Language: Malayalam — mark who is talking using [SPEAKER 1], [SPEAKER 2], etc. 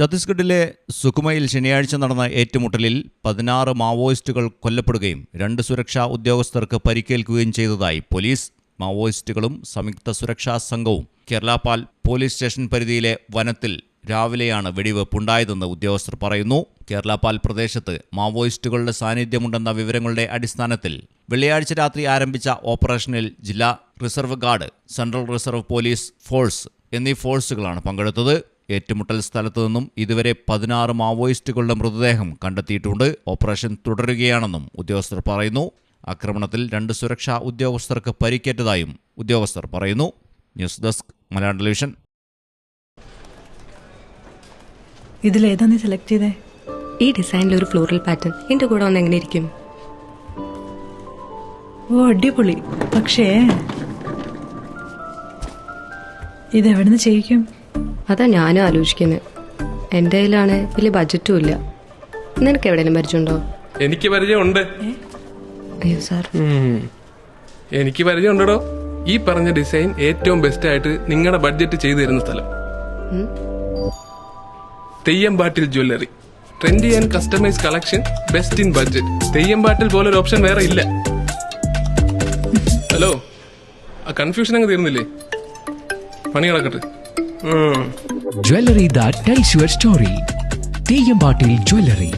[SPEAKER 1] ഛത്തീസ്ഗഡിലെ സുഖുമയിൽ ശനിയാഴ്ച നടന്ന ഏറ്റുമുട്ടലിൽ പതിനാറ് മാവോയിസ്റ്റുകൾ കൊല്ലപ്പെടുകയും രണ്ട് സുരക്ഷാ ഉദ്യോഗസ്ഥർക്ക് പരിക്കേൽക്കുകയും ചെയ്തതായി പോലീസ്. മാവോയിസ്റ്റുകളും സംയുക്ത സുരക്ഷാ സംഘവും കേരളാപാൽ പോലീസ് സ്റ്റേഷൻ പരിധിയിലെ വനത്തിൽ രാവിലെയാണ് വെടിവെപ്പുണ്ടായതെന്ന് ഉദ്യോഗസ്ഥർ പറയുന്നു. കേരളാപാൽ പ്രദേശത്ത് മാവോയിസ്റ്റുകളുടെ സാന്നിധ്യമുണ്ടെന്ന വിവരങ്ങളുടെ അടിസ്ഥാനത്തിൽ വെള്ളിയാഴ്ച രാത്രി ആരംഭിച്ച ഓപ്പറേഷനിൽ ജില്ലാ reserve guard central reserve police force എന്നീ ഫോഴ്സുകളാണ് പങ്കെടുത്തത്. ഏറ്റുമുട്ടൽ സ്ഥലത്തു നിന്നും ഇതുവരെ പതിനാറ് മാവോയിസ്റ്റുകളുടെ മൃതദേഹം കണ്ടെത്തിയിട്ടുണ്ട്. ഓപ്പറേഷൻ തുടരുകയാണെന്നും ഉദ്യോഗസ്ഥർ പറയുന്നു. ആക്രമണത്തിൽ രണ്ട് സുരക്ഷാ ഉദ്യോഗസ്ഥർക്ക് പരിക്കേറ്റതായും ഉദ്യോഗസ്ഥർ പറയുന്നു. News desk Malayalam television.
[SPEAKER 2] ഇതിലേതാ നീ സെലക്ട് ചെയ്തേ?
[SPEAKER 3] ഈ ഡിസൈനിൽ ഒരു ഫ്ലോറൽ പാറ്റേൺ എന്റെ കൂടെ ഒന്ന് എങ്ങനെ ഇരിക്കും?
[SPEAKER 2] ഓ അടിപൊളി. പക്ഷേ ഇതെവിടുന്ന് ചെയ്യിക്കും?
[SPEAKER 3] അതാ ഞാനും ആലോചിക്കുന്നത് എന്റെ കയ്യിലാണ് വലിയ ബജറ്റും ഇല്ല. നിനക്ക് എവിടെയെങ്കിലും പരിചയമുണ്ടോ?
[SPEAKER 4] എനിക്ക് പരിചയമുണ്ട്.
[SPEAKER 3] അയ്യോ സാർ.
[SPEAKER 4] എനിക്ക് പരിചയമുണ്ടോ ഈ പറഞ്ഞ ഡിസൈൻ ഏറ്റവും ബെസ്റ്റ് ആയിട്ട് നിങ്ങളുടെ ബഡ്ജറ്റ് ചെയ്തു തരുന്ന സ്ഥലം. Theyyampattil jewellery trendy and customise collection best in budget Theyyampattil പോലൊരു ഓപ്ഷൻ വേറെ ഇല്ല. ഹലോ? ആ കൺഫ്യൂഷൻ അങ്ങ് തീർന്നില്ലേ? പണി കിടക്കട്ടെ ഉം.
[SPEAKER 5] Jewelry that tells your story. Teyambatil Jewelry.